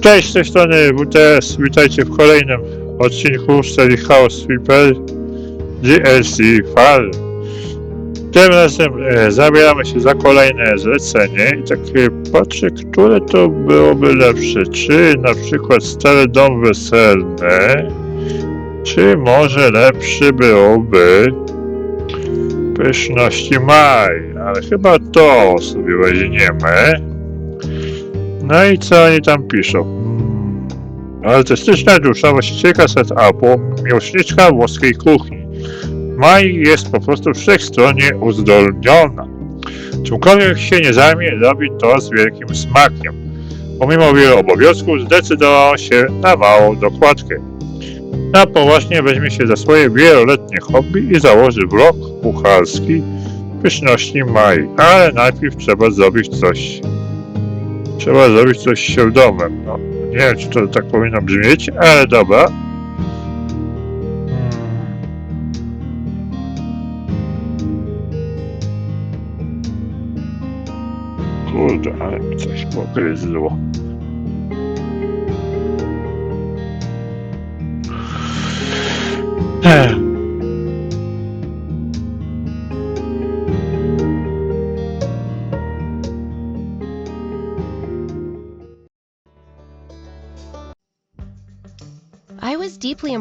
Cześć, z tej strony WTS. Witajcie w kolejnym odcinku serii House Sweeper DLC Farm. Tym razem e, zabieramy się za kolejne zlecenie i tak e, patrzę, które to byłoby lepsze. Czy na przykład Stary Dom Weselny, czy może lepszy byłoby Pyszności Maj, ale chyba to sobie weźmiemy. No i co oni tam piszą? Mm, Artystyczna dusza właścicielka setupu, miłośniczka włoskiej kuchni. Maj jest po prostu wszechstronnie uzdolniona. Czymkolwiek się nie zajmie, robi to z wielkim smakiem. Pomimo wielu obowiązków zdecydował się na małą dokładkę. Na poważnie weźmie się za swoje wieloletnie hobby i założy vlog kucharski pyszności Mai. Ale najpierw trzeba zrobić coś Trzeba zrobić coś z domem. No, nie wiem, czy to tak powinno brzmieć, ale dobra. Kurde, ale mi coś pogryzło. Ech.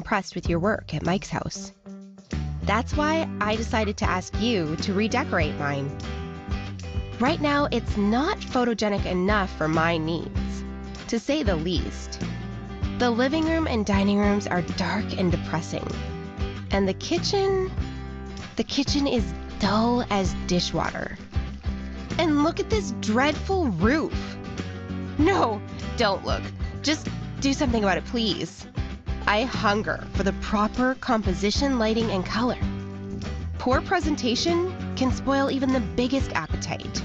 Impressed with your work at Mike's house. That's why I decided to ask you to redecorate mine. Right now, it's not photogenic enough for my needs, to say the least. The living room and dining rooms are dark and depressing. And the kitchen. The kitchen is dull as dishwater. And look at this dreadful roof. No, don't look. Just do something about it, please. I hunger for the proper composition, lighting, and color. Poor presentation can spoil even the biggest appetite.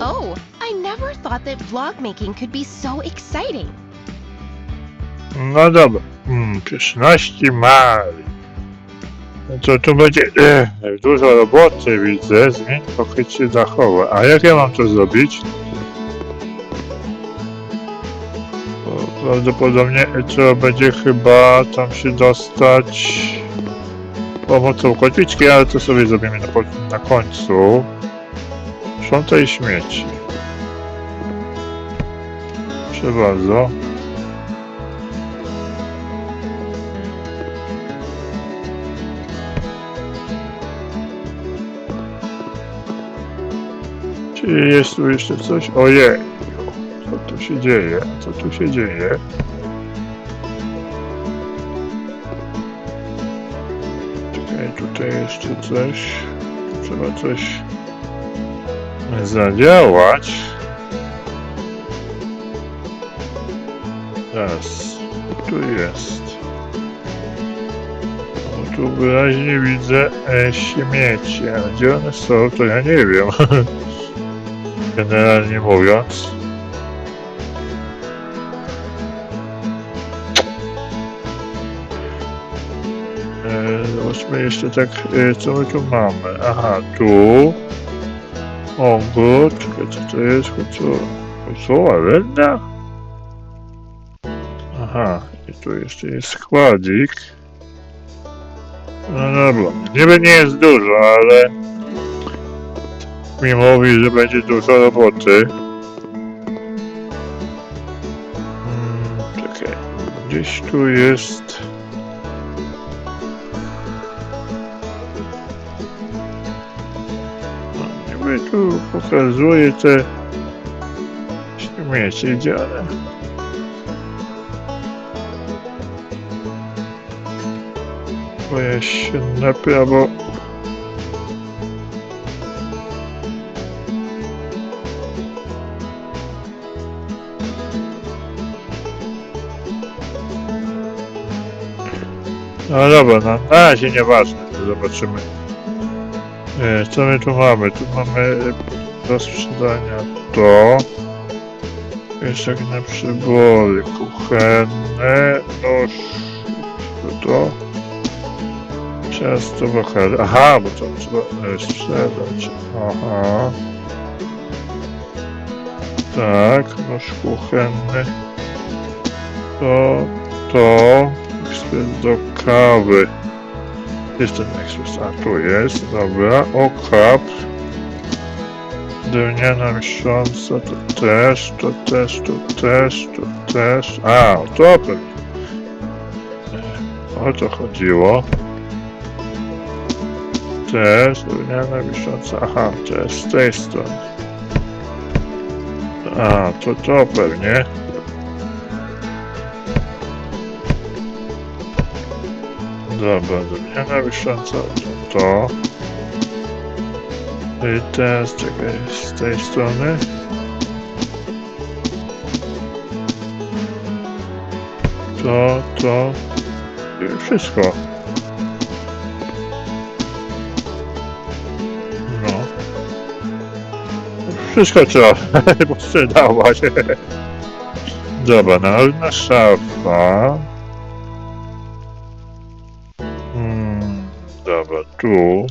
Oh, I never thought that vlog making could be so exciting. No dobra. Mm, pyszności Mari. To tu będzie eh, dużo roboty, widzę. Zmień pokrycie dachowe. A jak ja mam to zrobić? Prawdopodobnie trzeba będzie chyba tam się dostać pomocą kotwiczki, ale to sobie zrobimy na, na końcu. Sprzątaj śmieci. Proszę bardzo. Czy jest tu jeszcze coś? Ojej! Tu się dzieje? Co tu się dzieje? Czekaj, tutaj jeszcze coś. Trzeba coś zadziałać. Raz. Tu jest. O, tu wyraźnie widzę e, śmieci, a gdzie one są, to ja nie wiem. Generalnie mówiąc. Zobaczmy jeszcze tak, e, co my tu mamy. Aha, tu. Ogród, czekaj, co to jest? Co? Co? Arena? Aha, i tu jeszcze jest składzik. No dobra, niby nie jest dużo, ale mi mówi, że będzie dużo roboty. Hmm, czekaj, gdzieś tu jest... tu pokazuje te śmieci, gdzie one... Bo ja się naprawo... No dobra, no, na razie nieważne, zobaczymy. Co my tu mamy? Tu mamy do sprzedania to. Pieszek na przybory kuchenne, nóż, to to. Ciasto wachar. Aha, bo to trzeba sprzedać. Aha. Tak, nóż kuchenny. To, to, ekspres do kawy. Jest ekspres, a tu jest, dobra, okap. Drewniana miesiąca, to też, to też, to też, to też. A, to pewnie. O to chodziło. Też, drewniana miesiąca, aha, też z tej strony. A, to to pewnie. Dobra, drewniana miesiąca, to to. Teraz czekaj, z tej strony. To, to. Wszystko. No. Wszystko trzeba posprzedawać. Dobra, narodna szafa. Hmm, dobra, tu.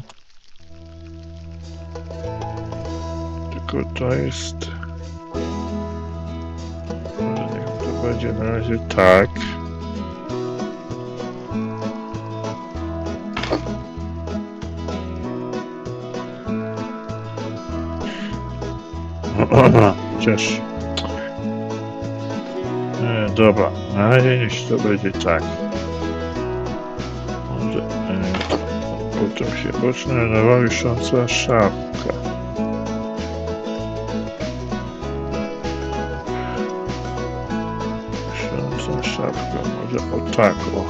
Tylko to jest... Niech to będzie na razie tak. Chociaż... E, dobra, na razie niech to będzie tak. E, potem się boczna nowa wisząca szafka. O tak o.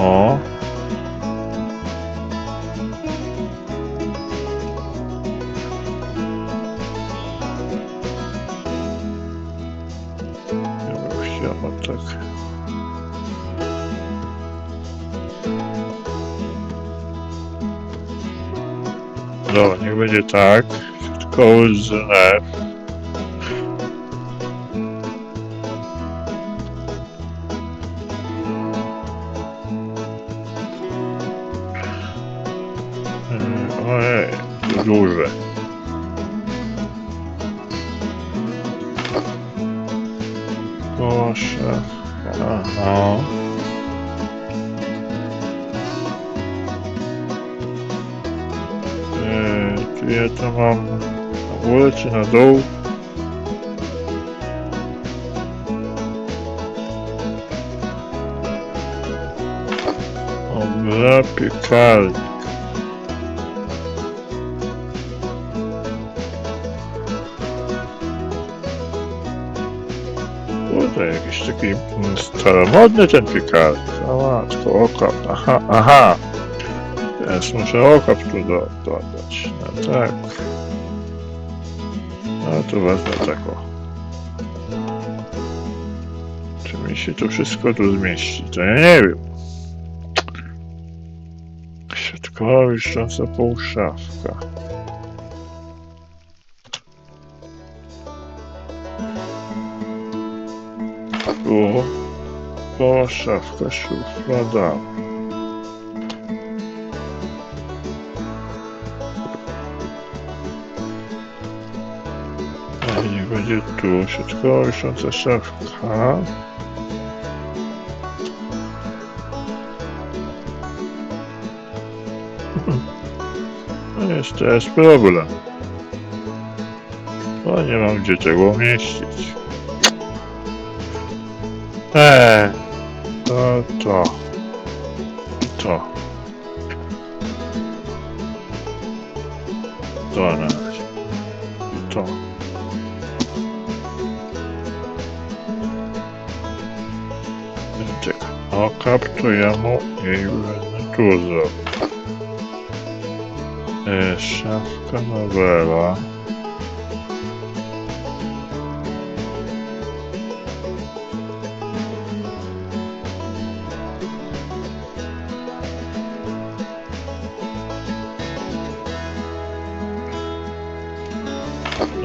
O. Tak. Dobra, niech będzie tak. Koło z F. czy na dół? Dobra, piekarnik. Kurde, jakiś taki staromodny ten piekarnik. O matko, okap. Aha, aha. Teraz muszę okap tu do, dodać. No tak. No to wezmę tak o. Czy mi się to wszystko tu zmieści? To ja nie wiem. Środkowa wisząca półszafka. Tu. Koła szafka, szuflada. Niech będzie tu środkowa wisząca szafka. No jest teraz problem. Bo nie mam gdzie tego umieścić. Eee, to to. I to. To na kaptu ja mu jej tu zrobię. E, szafka nowela.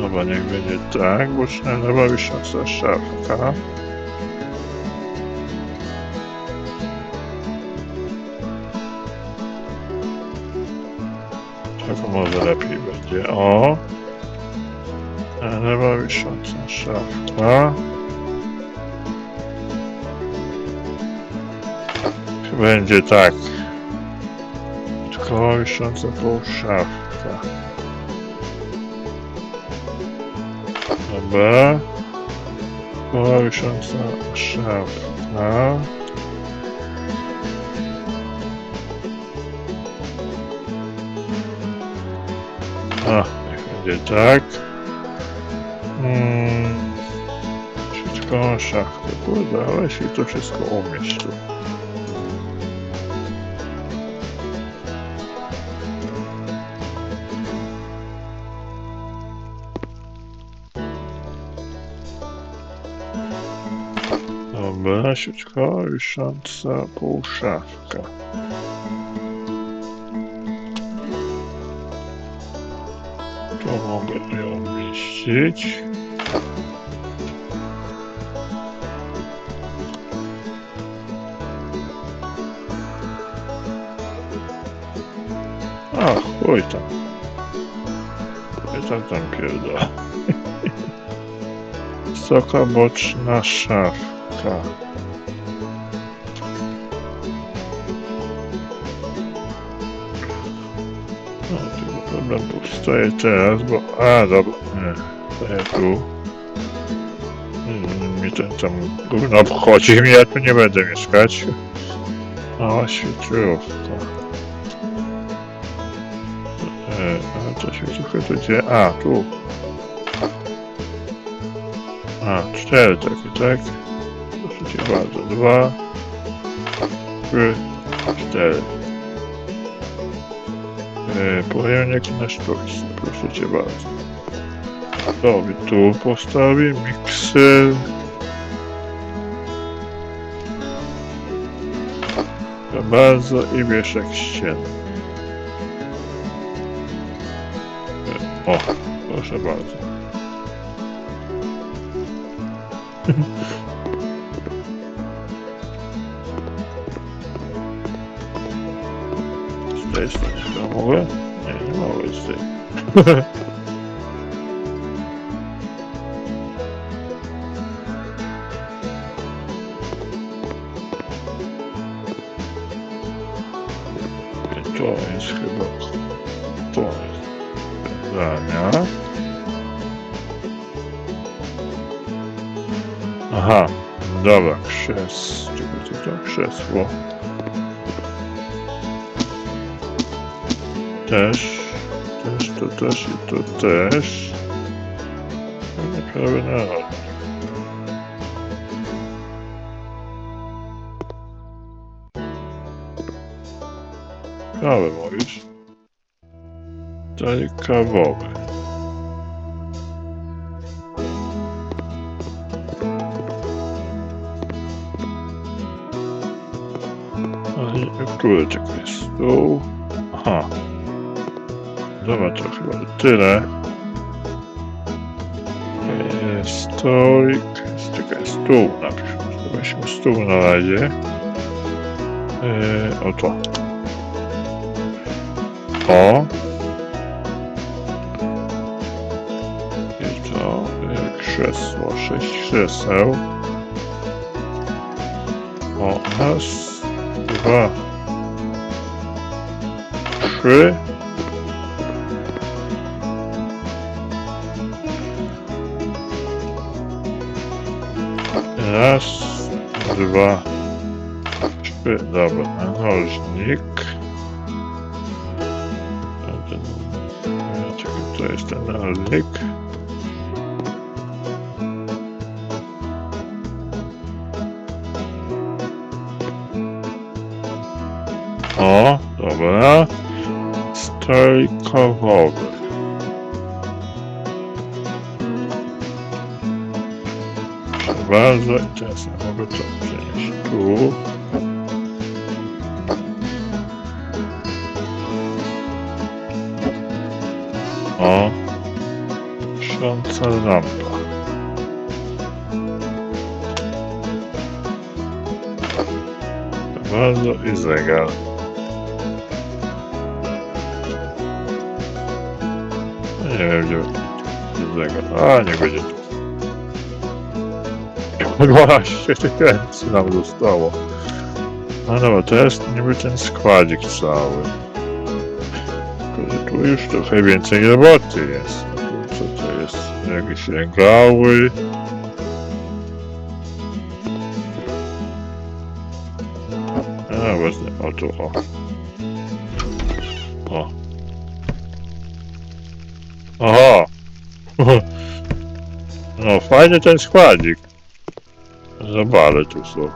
Dobra, niech będzie tak, boczna nowa wisząca szafka. Może lepiej będzie. O! A nowa wisząca szafka. Będzie tak. Tylko wisząca półszafka. Dobra. Koła wisząca szafka. A, niech będzie tak. Mm. Wszystko szafkę. Kurde, ale się to wszystko umieść tu. Dobra, sieczko, wisząca półszafka. Tu umieścić. A, chuj tam. I tam tam pierda. Wysoka boczna szafka. No, problem powstaje teraz, bo... A, dobra, nie, tu. Mm, Mnie ten tam gówno obchodzi, mnie ja tu nie będę mieszkać. O, świetlówka. E, a to świetlówka to gdzie? A, tu. A, cztery takie, tak? Proszę cię bardzo. Dwa, trzy, cztery. E, pojemnik na sztuczce, proszę cię bardzo. Sobie tu postawię mikser. Proszę bardzo i wieszak ścienny. E, O, proszę bardzo. Z tej strony mogę? Nie, nie mogę z tej. Aha, dobra, krzes... Czego to krzesło? Też, też, to też i to też. No Prawie na Kawę mówisz? Daj kawowy. Tylko jest stół? Aha. Dobra, to chyba tyle. E, Stolik. Czekaj, stół napisz. Weźmy stół na razie. E, o to. O. I to e, krzesło. Sześć krzeseł. O, raz, dwa, trzy. Raz, dwa, trzy. Dobra, e, Czekaj, to jest ten narożnik. O, dobra. Stojkowowy. Proszę bardzo, i teraz ja mogę to przenieść tu. O, wisząca lampa. Proszę bardzo i zegar. Nie wiem, gdzie Zegar. A, nie będzie tu. 12 tysięcy nam zostało. No dobra, to jest niby ten składzik cały. Tylko, że tu już trochę więcej roboty jest. No Co to jest? Jakieś regały. A, właśnie, o tu. O. No, fajny ten składzik. Zabale tu są.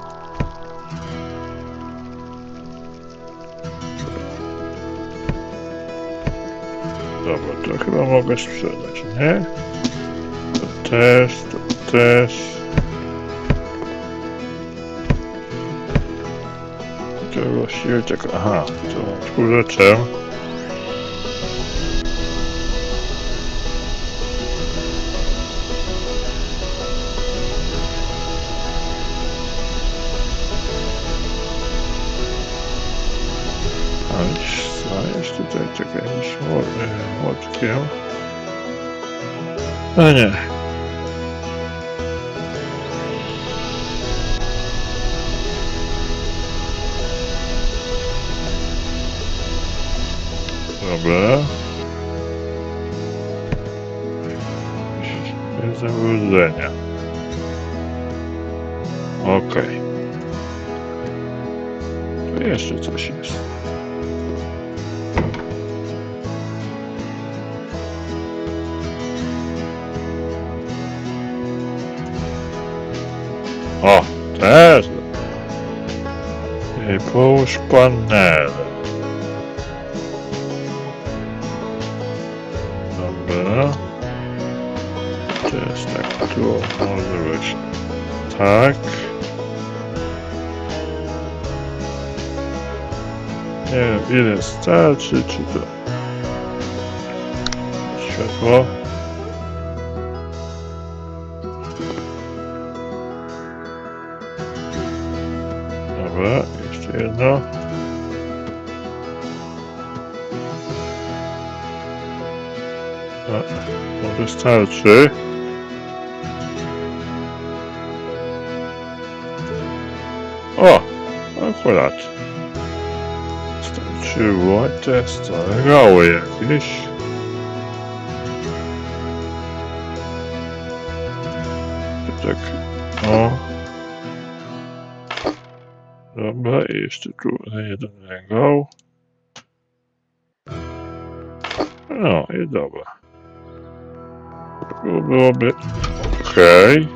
Dobra, to chyba mogę sprzedać, nie? To też, to też. To właściwie tak, aha, to tchórzeczem. E, młotkiem. A nie. Dobra. O. I połóż panele. Dobra. Teraz tak, tu może być tak. Nie wiem, ile starczy, czy to światło. Może starczy. O, akurat. Starczyło. Te stare gały jakieś. Tak, o. Dobra, jeszcze tu jeden regał. No i dobra. Tu byłoby okej.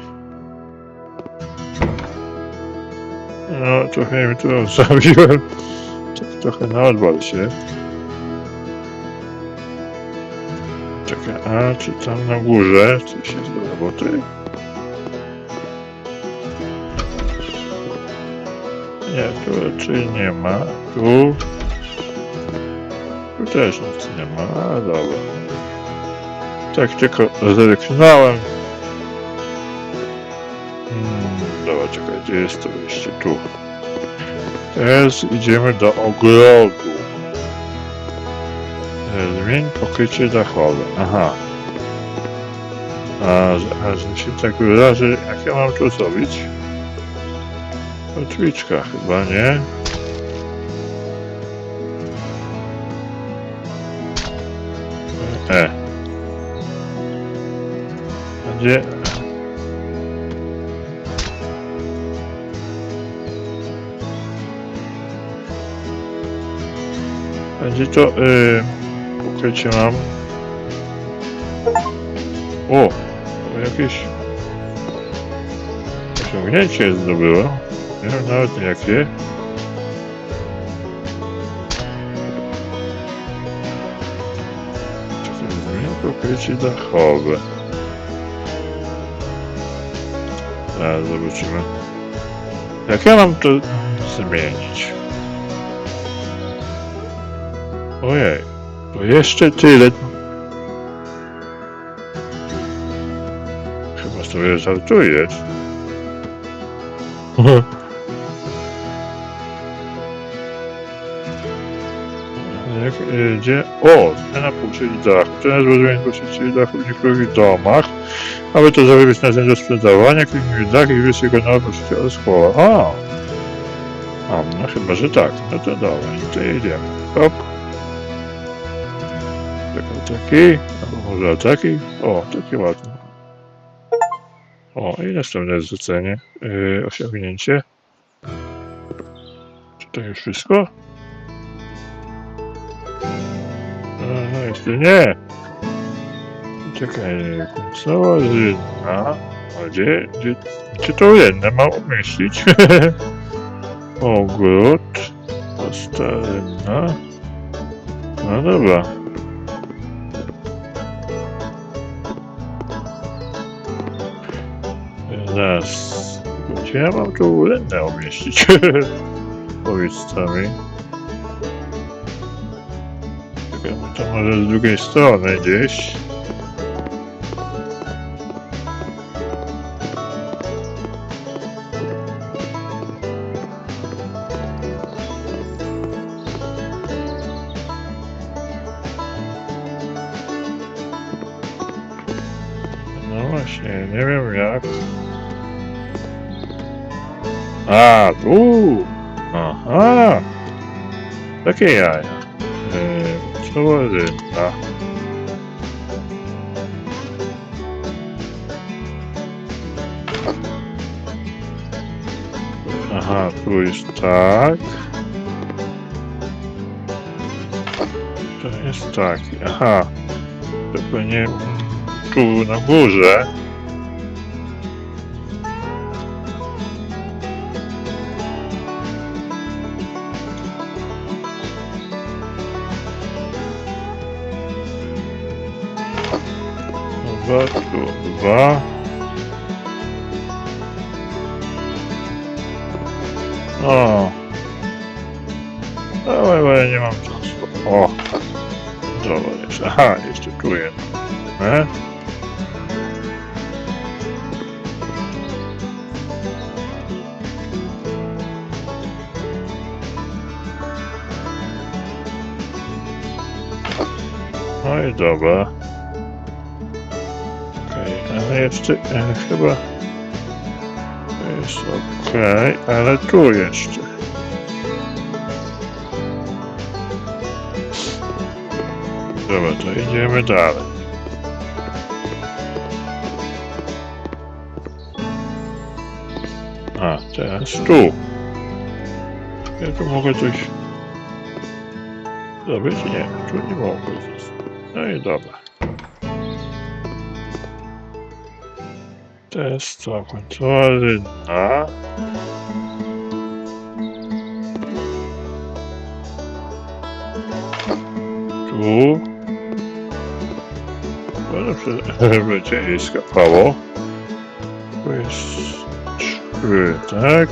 No, trochę mi tu zabiłem. Tak trochę na odwal się. Czekaj, a czy tam na górze coś jest do roboty? Nie, tu raczej nie ma. Tu. Tu też nic nie ma. A dobra. Tak tylko zerknąłem. Hmm, dobra, czekaj, gdzie jest to wyjście? Tu. Teraz idziemy do ogrodu. Zmień pokrycie dachowe. Aha. A, a się tak wyrażę, jak ja mam to zrobić? Otwiczka chyba, nie? A Gdzie to y, pokrycie mam? O! To jakieś osiągnięcie zdobyło. Nie wiem nawet jakie. Pokrycie dachowe. Zaraz zobaczymy. Jak ja mam to zmienić? Ojej, to jeszcze tyle. Chyba sobie żartujesz. Jak y, gdzie... O, zmiana płci dachu. Teraz rozumiem płci dachu w niektórych domach. Aby to zarobić na dzień do sprzedawania, kliknij dach i wybierz jego nowe poczucie od szkoły. O! A, no chyba, że tak. No to dobra, to jedziemy. Hop. Taki. Albo może taki. O, taki ładny. O, i następne zlecenie. Yy, osiągnięcie. Czy to już wszystko? No, jeszcze nie. Czekaj, końcowa rynna. A gdzie, gdzie, gdzie to rynnę mam umieścić? Ogród. Prosta rynna. No dobra. Raz. Gdzie ja mam tu rynnę umieścić? Powiedzcie mi. To może z drugiej strony gdzieś. Takie jaja. Yy, co rynna? Aha, tu jest tak. To jest tak. Aha. To pewnie tu na górze. Dwa. O. Dawaj, bo ja nie mam czasu. O. Dobra, jeszcze. Aha, jeszcze tu jedno. E? No i dobra. Ale jeszcze e, chyba to jest okej, ale tu jeszcze. Dobra, to idziemy dalej. A, teraz tu. Ja tu mogę coś zrobić? Nie, tu nie mogę. No i dobra. Test końcowa rynna. Tu. Może przy- będzie jej skapało. To jest trzy, tak?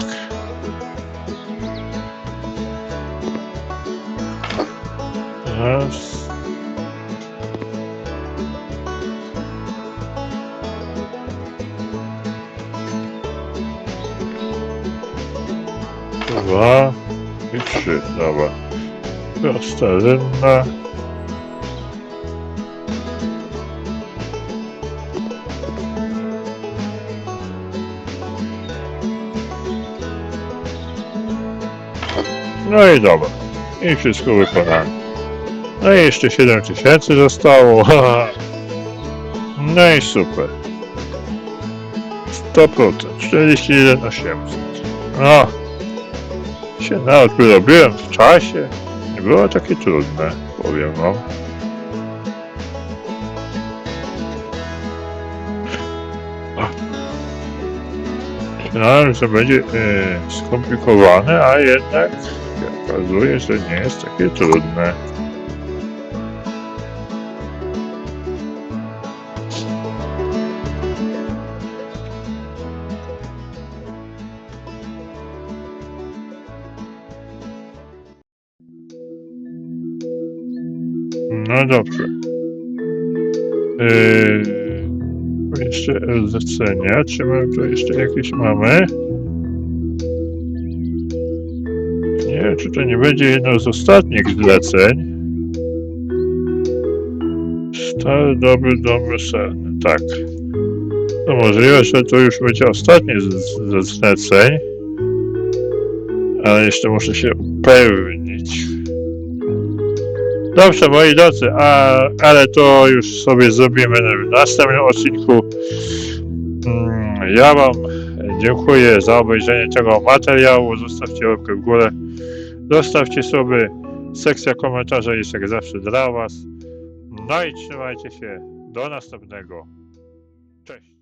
Raz. Dwa i trzy, dobra. Prosta rynna. No i dobra. I wszystko wykonane. No i jeszcze 7000 zostało. No i super. 100%. 41 800. No. Się nawet wyrobiłem w czasie. Nie było takie trudne, powiem wam. Myślałem, że będzie e, skomplikowane, a jednak okazuje, że nie jest takie trudne. Yy, jeszcze zlecenia. Czy my tu jeszcze jakieś mamy? Nie czy to nie będzie jedno z ostatnich zleceń. Stary, dobry, dobry sen. Tak. To możliwe, że to już będzie ostatni z, z, ze zleceń. Ale jeszcze muszę się upewnić. Dobrze, moi drodzy, a, ale to już sobie zrobimy w następnym odcinku. Mm, Ja Wam dziękuję za obejrzenie tego materiału. Zostawcie łapkę w górę. Zostawcie sobie sekcja komentarzy jest jak zawsze dla Was. No i trzymajcie się. Do następnego. Cześć.